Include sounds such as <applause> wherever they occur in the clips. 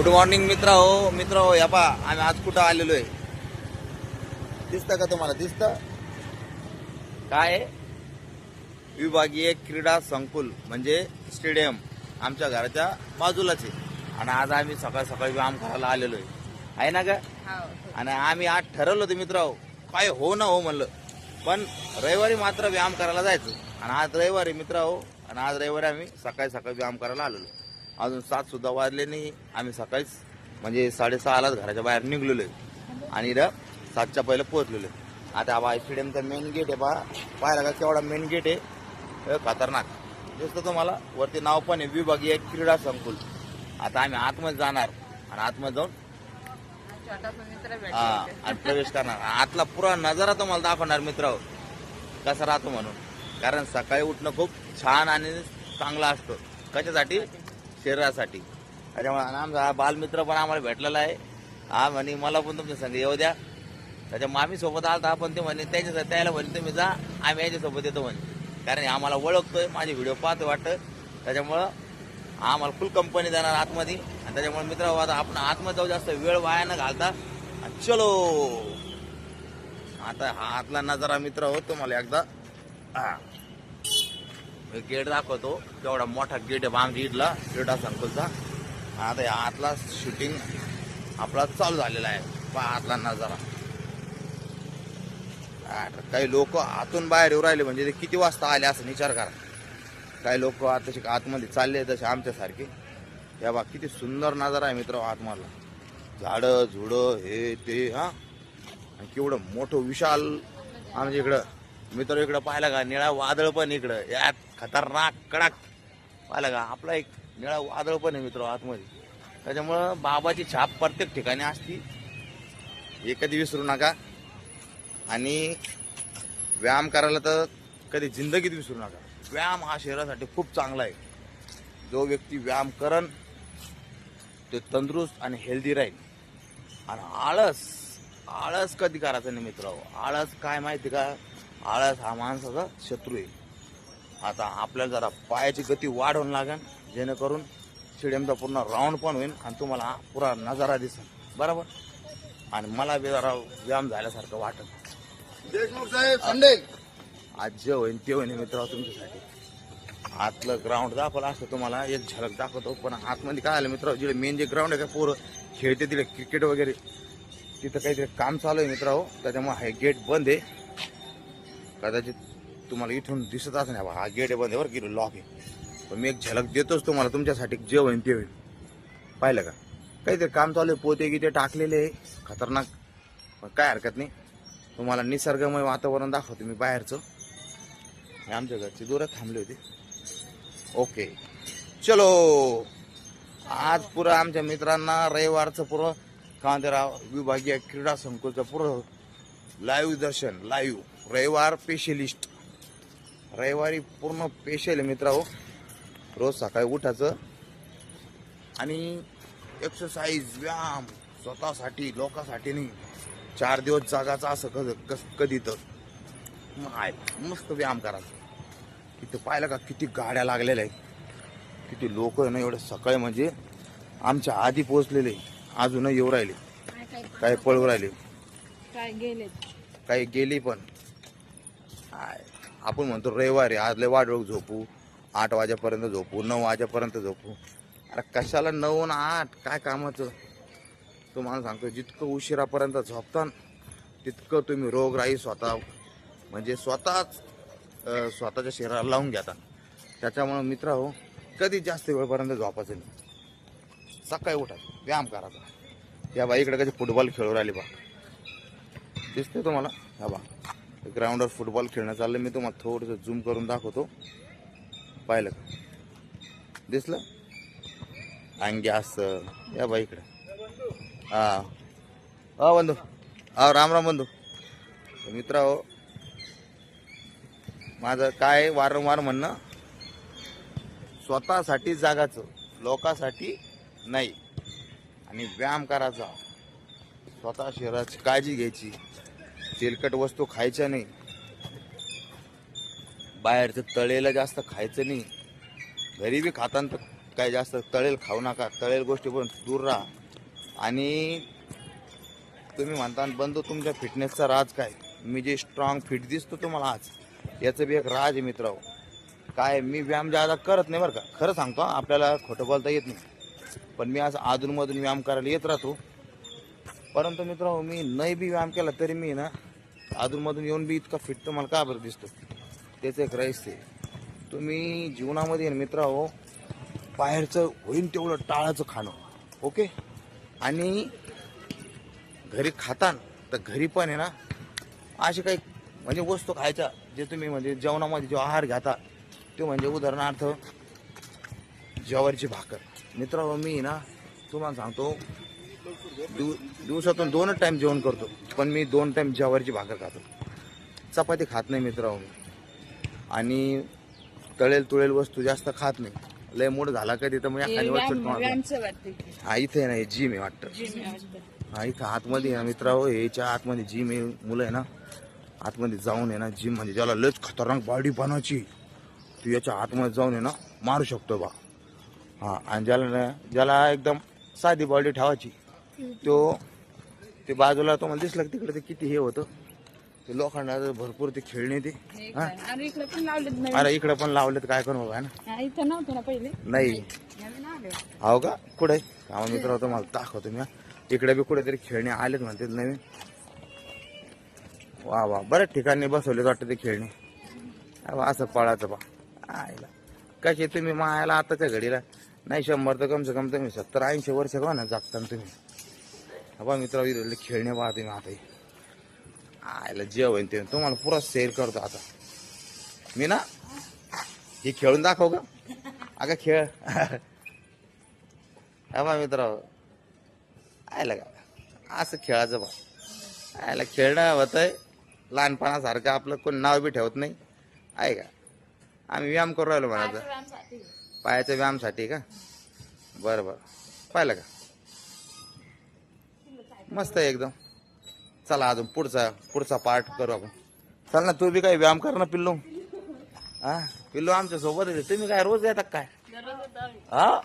Good morning मित्र हो मित्र हो या पा आम्ही आज कुठं आलेलो आहे? दिसतं का तुम्हाला? दिसतं? काय? विभागीय क्रीडा संकुल म्हणजे स्टेडियम आमच्या घराच्या बाजूलाच आहे. आणि आज आम्ही सकाळ सकाळी व्यायाम करायला आलेलो आहे. आहे ना का आणि आम्ही आज ठरवलं होतं मित्र हो काय हो ना हो म्हणलं. पण रविवारी मात्र व्यायाम करायला जायचं. आणि आज रविवारी मित्र हो आणि आज रविवारी आम्ही सकाळी सकाळी व्यायाम करायला आलेलो अजून सात सुद्धा वाजले नाही. आम्ही सकाळीच म्हणजे साडेसहालाच घराच्या बाहेर निघलेलो आहे. आणि सातच्या पहिलं पोहोचलेलो आहे. आता बा स्टेडियमचा मेन गेट आहे बा. पाहायला का केवढा मेन गेट आहे? खतरनाक. दिसतं तुम्हाला? वरती नाव पण आहे विभागीय क्रीडा संकुल. आता आम्ही आतमध्ये जाणार. आणि आतमध्ये जाऊन हा आणि प्रवेश करणार. आतला पुरा नजारा तुम्हाला दाखवणार मित्र कसा राहतो म्हणून. कारण सकाळी उठणं खूप छान आणि चांगला असतो. कशासाठी? शरीरासाठी. त्याच्यामुळे आमचा हा बालमित्र पण आम्हाला भेटलेला आहे. हा म्हणे मला पण तुमच्या संग येऊ द्या. त्याच्या मामीसोबत सोबत आलता पण ते म्हणे त्याच्या त्याला म्हणे तुम्ही जा आम्ही याच्यासोबत येतो म्हणे. कारण आम्हाला ओळखतोय माझे व्हिडिओ पाहतो वाटतं. त्याच्यामुळं आम्हाला फुल कंपनी देणार आतमध्ये. आणि त्याच्यामुळे मित्र हो, आपण आतमध्ये जाऊ जास्त वेळ वाया न घालता. चलो. आता हा आतला नजारा मित्र हो तुम्हाला एकदा. हा. गेट दाखवतो. केवढा मोठा गेट आहे आमच्या क्रीडा संकुलचा आता या आतला शूटिंग आपला चालू झालेला आहे. पहा आतला नजारा. काही लोक आतून बाहेर येऊ राहिले म्हणजे ते किती वाजता आले असं विचार करा. काही लोक तसे आतमध्ये चालले तसे आमच्यासारखे. या बा किती सुंदर नजारा आहे मित्र आतमधला. झाडं झुडं हे ते हा. आणि केवढं मोठं विशाल आमच्या इकडं. मित्र इकडं पाहिलं का? निळा वादळ पण इकडं. यात खतरनाक कडक. पाहिलं का? आपला एक निळा वादळ पण आहे मित्र आतमध्ये. त्याच्यामुळं बाबाची छाप प्रत्येक ठिकाणी असती. हे कधी विसरू नका. आणि व्यायाम करायला तर कधी जिंदगीत विसरू नका. व्यायाम हा शरीरासाठी खूप चांगला आहे. जो व्यक्ती व्यायाम करण ते तंदुरुस्त आणि हेल्दी राहील. आणि आळस आळस कधी करायचं नाही मित्र आळस काय माहिती का? आळस हा माणसाचा शत्रू आहे. आता आपल्याला जरा पायाची गती वाढवून लागेल जेणेकरून स्टेडियमचा पूर्ण राऊंड पण होईल आणि तुम्हाला पुरा नजारा दिसेल. बरोबर? आणि मला बी जरा व्यायाम झाल्यासारखं वाटत. देशमुख साहेब संडे आज जे होईल ते होईल मित्र तुमच्यासाठी. आतलं ग्राउंड दाखवलं असतं तुम्हाला एक झलक दाखवतो पण आतमध्ये काय आलं मित्र जिथे मेन जे ग्राउंड आहे का पोरं खेळते तिथे क्रिकेट वगैरे. तिथं काहीतरी काम चालू आहे मित्र हो त्याच्यामुळे हे गेट बंद आहे. कदाचित तुम्हाला इथून दिसत असं नाही हा गेट बंद आहे बरं की लॉक आहे. पण मी एक झलक देतोच तुम्हाला तुमच्यासाठी जे होईल ते होईल. पाहिलं का? काहीतरी काम चालू आहे पोते गिते टाकलेले आहे. खतरनाक. पण काय हरकत नाही. तुम्हाला निसर्गमय वातावरण दाखवतो मी बाहेरचं. हे आमच्या घरचे दूर थांबले होते. ओके. चलो. आज पुरं आमच्या मित्रांना रविवारचं पुरं कांदेराव विभागीय क्रीडा संकुलचं पुरं लाईव्ह दर्शन लाईव्ह रविवार स्पेशलिस्ट रविवारी पूर्ण स्पेशल आहे मित्रा हो रोज सकाळी उठायचं. आणि एक्सरसाइज व्यायाम स्वतःसाठी लोकांसाठी नाही. चार दिवस जागाचं असं कधी कस कधी तर. मग आहे मस्त व्यायाम करायचा. तिथे पाहिलं का किती गाड्या लागलेल्या आहेत. किती लोक आहे ना एवढे सकाळी म्हणजे आमच्या आधी पोहोचलेले. अजूनही येऊ राहिले. काही पळू राहिले. काय गेले काही गेली पण. आपण म्हणतो रविवारी आज लय वाढवक झोपू आठ वाजेपर्यंत झोपू नऊ वाजेपर्यंत झोपू. अरे कशाला नऊ ना आठ? काय कामाचं? तुम्हाला सांगतो जितकं उशिरापर्यंत झोपता तितकं तुम्ही रोगराई स्वतः म्हणजे स्वतःच स्वतःच्या शरीराला लावून घेता. त्याच्यामुळं मित्र हो कधी जास्त वेळपर्यंत झोपायचं नाही. सकाळी उठा व्यायाम करायचा या बाईकडे कधी फुटबॉल खेळू राहिली बा. दिसते तुम्हाला? हा बा. ग्राउंडवर फुटबॉल खेळणं चाललं मी तुम्हाला थोडंसं झूम करून दाखवतो. पाहिलं का? दिसलं? अंगी असं. या बाई इकडे. हा. हा बंधू. हा राम राम बंधू. मित्र हो. माझं काय वारंवार म्हणणं? स्वतःसाठी जागाचं लोकांसाठी नाही. आणि व्यायाम करायचा. स्वतः शरीराची काळजी घ्यायची. तेलकट वस्तू खायच्या नाही. बाहेरचं तळेलं जास्त खायचं नाही. घरी बी खाताना तर काय जास्त तळेल खाऊ नका. तळेल गोष्टी पण दूर राहा. आणि तुम्ही म्हणता बंधू तुमच्या फिटनेसचा राज काय? मी जे स्ट्रॉंग फिट दिसतो तुम्हाला आज याचं बी एक राज आहे मित्र काय मी व्यायाम ज्यादा करत नाही बरं का? खरं सांगतो आपल्याला खोटं बोलता येत नाही. पण मी आज अधूनमधून व्यायाम करायला येत राहतो. परंतु मित्र मी नाही बी व्यायाम केला तरी मी ना अधूनमधून येऊन बी इतका फिट तुम्हाला का बरं दिसतो? त्याचं एक रहस्य आहे. तुम्ही जीवनामध्ये ना मित्र हो बाहेरचं होईन तेवढं टाळाचं खाणं ओके? आणि घरी खातान तर घरी पण आहे ना असे काही म्हणजे वस्तू खायच्या जे तुम्ही म्हणजे जेवणामध्ये जो आहार घेता ते म्हणजे उदाहरणार्थ ज्वारीची भाकर. मित्र मी ना तुम्हाला सांगतो दिव दिवसातून दोनच टाइम जेवण करतो पण मी दोन टाइम ज्वारीची भाकर खातो. चपाती खात नाही मित्र मी. आणि तळेल तुळेल वस्तू जास्त खात नाही. लय मूड झाला मग वस्तू खातो. व्यायामचं वाटते हा इथे ना वाटतं. जिम आहे वाटतं. हा इथं आतमध्ये ना मित्र हो याच्या आतमध्ये जिम आहे मुलं आहे ना. आतमध्ये जाऊन आहे ना जिम म्हणजे ज्याला लच खतरनाक बॉडी बनवायची तू याच्या आतमध्ये जाऊन आहे ना मारू शकतो बा. हा आणि ज्याला ना ज्याला एकदम साधी बॉडी ठेवायची तो ते बाजूला तुम्हाला दिसलं का तिकडे ते किती हे होतं? ते लोखंडाचं भरपूर ते खेळणे ते. हे काय. आणि इकडे पण लावलेत नवीन. अरे इकडे पण लावलेत काय करू है ना? हा, इथं नव्हतं ना पहिले. नाही. नवीन आले हो का? कुठे? हा मित्र तुम्हाला दाखवतो मी हा. इकडे बी कुठेतरी खेळणे आलेत म्हणते नवीन. वा वा. बऱ्याच ठिकाणी बसवले वाटतं ते खेळणे. असं पळाचं बा. आयला. कसे तुम्ही मायाला आताच्या घडीला? नाही शंभर तर कमसे कम तुम्ही सत्तर ऐंशी वर्ष का ना जागता ना तुम्ही? बा मित्र खेळणे पहा तुम्ही आता. आयला जे होईन ते. तुम्हाला पुरा शेअर करतो आता. मी ना हे खेळून दाखव का? अगं खेळ. हा बा मित्र आयला का? असं खेळायचं बा. आयला खेळणं होतंय. लहानपणासारखं आपलं कोण नाव बी ठेवत नाही. आहे का? आम्ही व्यायाम करू राहिलो म्हणायचं. पायाच्या व्यायामसाठी का? बरं बरं. पाहिलं का? मस्त आहे एकदम. चला अजून पुढचा पुढचा पार्ट करू आपण. चल ना तू बी काही व्यायाम कर ना पिल्लू. हा? पिल्लू आमच्यासोबत आहे. तुम्ही काय रोज येतात काय? हा?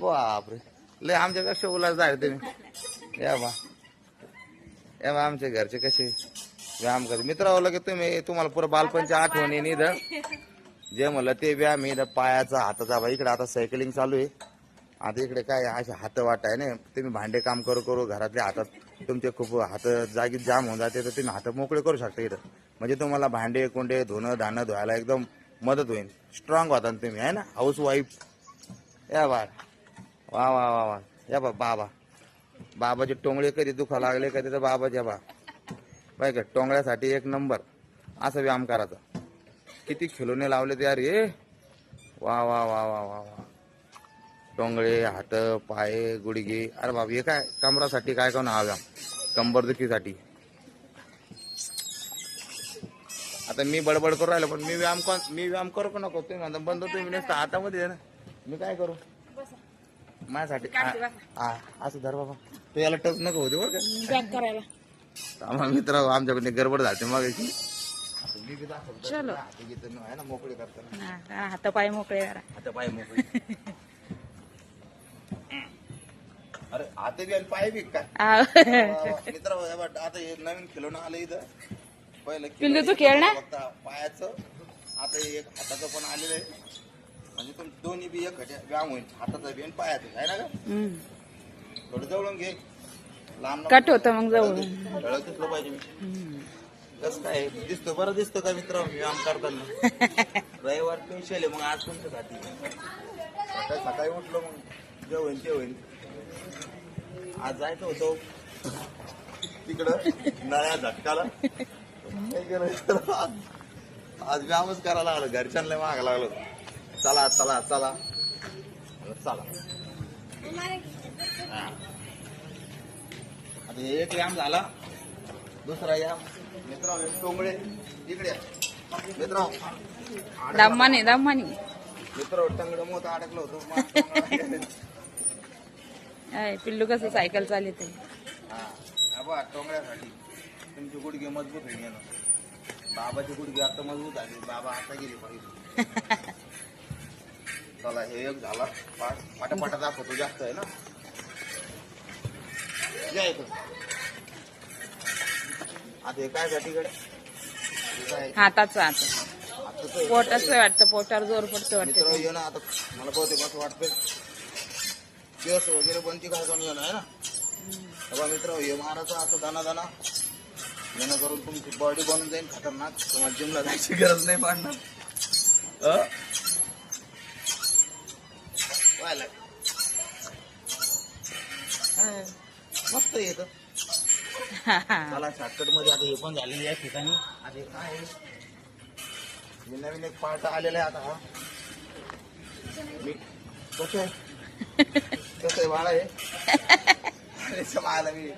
बापरे. लय आमच्यापेक्षा उल्हास जाय तुम्ही. या बा. या बा आमच्या घरचे कसे व्यायाम करते मित्र की तुम्ही तुम्हाला पुरं बालपणच्या आठवणी इथं जे म्हणलं ते व्यायाम पायाचा हाताचा बा इकडे आता सायकलिंग चालू आहे. आता इकडे काय असे हात वाट आहे ना तुम्ही भांडे काम करू करू घरातल्या हातात तुमचे खूप हात जागी जाम होऊन जाते तर तुम्ही हात मोकळे करू शकता इथं. म्हणजे तुम्हाला भांडे कोंडे धुणं धाणं धुवायला एकदम मदत होईल. स्ट्रॉंग होता ना तुम्ही आहे ना? हाऊस वाईफ या बा वा वा वा वा. या बा बाबा. बाबाचे टोंगळे कधी दुखा लागले कधी तर बाबाच्या बा. बाय का टोंगळ्यासाठी एक नंबर. असं व्यायाम करायचा. किती खिलोने लावले ते अरे वा वा वा वा वा वा. टोंगळे हात पाय गुडघे. अरे बाबा हे काय? कमरासाठी काय कोण हा व्यायाम कंबरदुखीसाठी. आता मी बडबड करू राहिलो पण मी व्यायाम कोण मी व्यायाम करू का नको. तुम्ही म्हणता बंद तुम्ही नसता हातामध्ये ना. मी काय करू? माझ्यासाठी असं धर बाबा. तू याला टच नको होते बरं का. आम्हा मित्र आमच्याकडे गडबड झाली मग मी बी दाखवतो. चलो. हाती गीतं आहे ना मोकळे करताना. हात पाय मोकळे करा आता पाय मोकळे. <laughs> अरे हात बी आणि पाय बी काय? मित्र आता हे नवीन खिलोना आलं इथं. पहिलं पिल्लू, तू खेळ ना? पायाचं. आता एक हाताचं पण आलेलं आहे. म्हणजे तुम दोन्ही बी एक व्यायाम होईल हाताचा बी आणि पायाचं आहे ना का हम्म. थोडं जवळून घे. लांब कट होतं मग जाऊ खेळत दिसलं पाहिजे मी. कसं काय? दिसतो बरं दिसतो का मित्र? व्यायाम करताना. <laughs> रविवार स्पेशल आहे मग आज तुमच्यासाठी. सकाळी सकाळी उठलो मग. जे होईल ते होईल आज जायचं होतं. तिकडं नळ्या झटकाला? आज- व्यायामच करायला लागलो. घरच्यांना माग लागलो चला चला चला. चला. आता एक व्यायाम झाला. दुसरा व्यायाम. मित्र टोंगळे. इकडे. या. मित्र दामाने दामाने. मित्र टंगड मोत अडकलं होतं. आहे, पिल्लू कसं सायकल चालते हा हा बा टोंगळ्यासाठी तुमची गुडघे मजबूत यानं. बाबाची गुडघे आता मजबूत झाली. बाबा आता गेली पाहिजे. <laughs> चला हे एक झाला. पाटा पाटा दाखवतो जास्त आहे ना. आता हे काय हे काय? हाताचं आता. पोटाचं वाटतं पोटावर जोर पडतो वाटतं. ये ना आता. मला बहुतेक असं वाटतं केस वगैरे ती काय करून येणं आहे ना? बघा मित्र हे मारायचं असं दाना दाना. जेणेकरून तुमची बॉडी बनून जाईल खतरनाक. तुम्हाला जिमला जायची गरज नाही पाडणार. व्हायला. मस्त येत मला शॉर्टकटमध्ये आता हे पण झालेली या ठिकाणी. आता काय नवीन एक पार्ट आलेला आहे आता. हा मी कसं आहे? कसं आहे <laughs> मी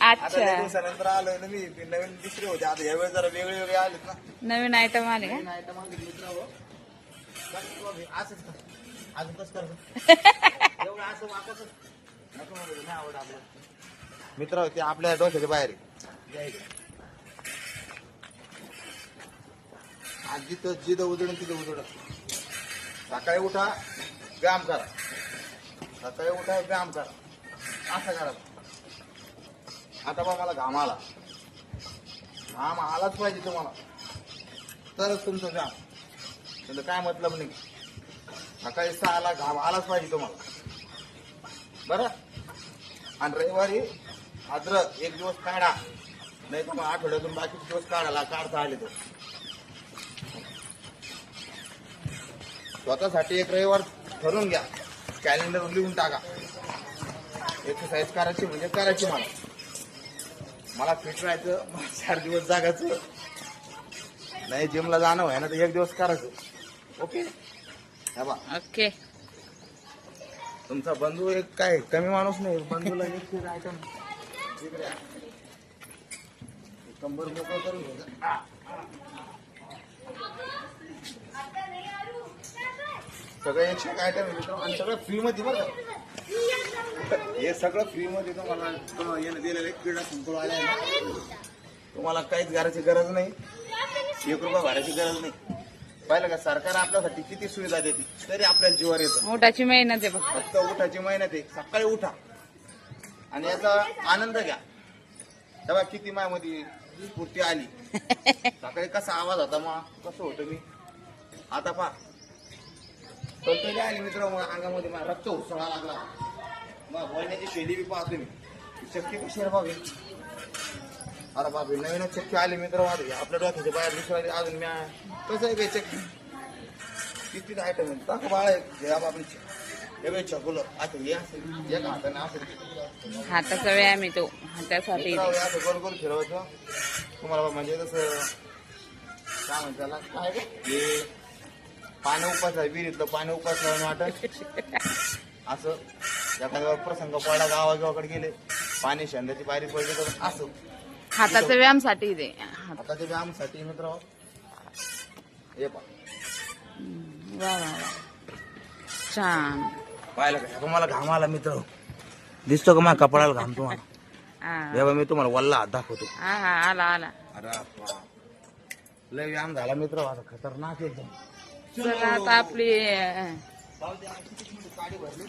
आता लय अच्छा दिवसानंतर आलोय ना मी. ते नवीन दुसरे होते. आता जरा वेगळे वेगळे आलेत ना. नवीन आयटम आले का? आले मित्र हो. कसं बाबा हे असंच कर. अजून कसं कर <laughs> एवढं असं वाकच नको म्हणू, नाही आवड आपलं मित्र ते आपल्या डोक्याच्या बाहेर आहे. या इकडे. आज जिथं जिथं उजडून तिथं उजड. सकाळी उठा व्यायाम करा. सकाळी उठा व्यायाम करा. असं करा. आता बघा मला घाम आला. घाम आलाच पाहिजे तुम्हाला. तरच तुमचं व्यायाम त्याचं काय मतलब नाही. सकाळी सहाला घाम आलाच पाहिजे तुम्हाला. बरं? आणि रविवारी अद्रक एक दिवस काढा. नाही तर मग आठवड्यातून बाकीचे दिवस काढायला काढता आले तर. स्वतःसाठी एक रविवार ठरवून घ्या. कॅलेंडर लिहून टाका. एक्सरसाइज करायची म्हणजे करायची मला. मला फिट राहायचं मला चार दिवस जागायचं. नाही जिमला जाणं व्हाय ना तर एक दिवस करायचं. ओके हे बा ओके तुमचा बंधू एक काय कमी माणूस नाही बंधूला एक ते आयटम. कंबर मोकळं करून घ्यायचं सगळं एकशे एक आयटम मित्रांनो. आणि सगळं फ्री मध्ये बरं का? हे सगळं फ्री मध्ये तुम्हाला तो येणं दिलेलं आहे. क्रीडा संकुल आले आहे तुम्हाला काहीच करायची गरज नाही. एक रुपया भरायची गरज नाही. पाहिलं का? सरकार आपल्यासाठी किती सुविधा देते तरी आपल्याला जीवावर येतं. मोठाची मेहनत आहे फक्त. फक्त उठाची मेहनत आहे. सकाळी उठा. आणि याचा आनंद घ्या. तेव्हा किती मायामध्ये स्फूर्ती आली. <laughs> सकाळी कसा आवाज होता मग कसं होतं मी? आता पा कल्पनी आली मित्र अंगामध्ये रक्त उसळा लागला. मग बोलण्याची शैली बी पाहतो मी. शक्य कशी आहे बाबी? अरे बाबी नवीनच चक्की आली मित्र आपल्या डोक्याच्या बाहेर दुसऱ्या अजून मी कसं आहे काही चक्की? किती आयटम आहे टाका बाळा हे आपली हे बाई चकुलं आता हे असेल एक हाताने असेल. हाताचा व्यायाम आहे तो त्यासाठी मित्रांनो, असं गोल गोल फिरवायचं. तुम्हाला म्हणजे कसं काय म्हणतात त्याला? काय? हे पाणी उपास आहे विहिरीतलं पाणी उपास लावून वाटत. असं एखाद्या प्रसंग पडला गावागावाकडे गेले पाणी शेंदाची बारी पडली तर असं. हाताच्या व्यायामसाठी ते आता ते व्यायामसाठी मित्र हे पा वा वा वा. छान. पाहिलं का तुम्हाला घाम आला मित्र. दिसतो का माझ्या कपडाला घाम तुम्हाला? हा. मी तुम्हाला वल्ला हात दाखवतो. हा हा, आला आला. अरे बाप. लय व्यायाम झाला मित्र आता खतरनाक एकदम. चला आता आपली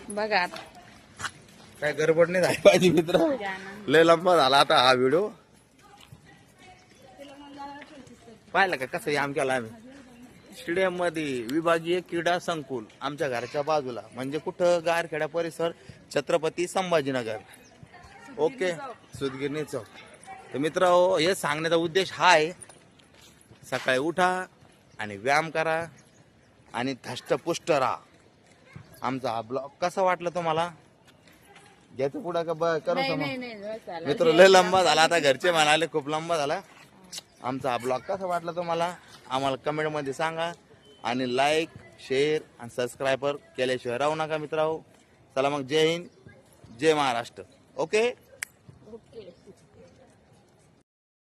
बघा काय गडबड नाही झाली पाहिजे मित्र. लय लंबा झाला आता हा व्हिडिओ पाहिलं का कसं याम केला आम्ही? स्टेडियममध्ये विभागीय क्रीडा संकुल आमच्या घराच्या बाजूला. म्हणजे कुठं गारखेडा परिसर छत्रपती संभाजीनगर. ओके सुदगिरणी चौक. तर मित्र हो, हे सांगण्याचा उद्देश हा आहे. सकाळी उठा आणि व्यायाम करा. आणि धष्टपुष्ट राहा आमचा हा ब्लॉग कसा वाटला तुम्हाला? घ्यायचं पुढं का ब- करू नाही समोर नाही नाही बस आला. मित्र लय लंबा झाला. आता घरचे म्हणाले खूप लंबा झाला. आमचा हा ब्लॉग कसा वाटला तुम्हाला? आम्हाला कमेंटमध्ये सांगा. आणि लाईक शेअर आणि सबस्क्राईबर केल्याशिवाय राहू नका मित्रांनो. चला मग जय हिंद जय महाराष्ट्र. ओके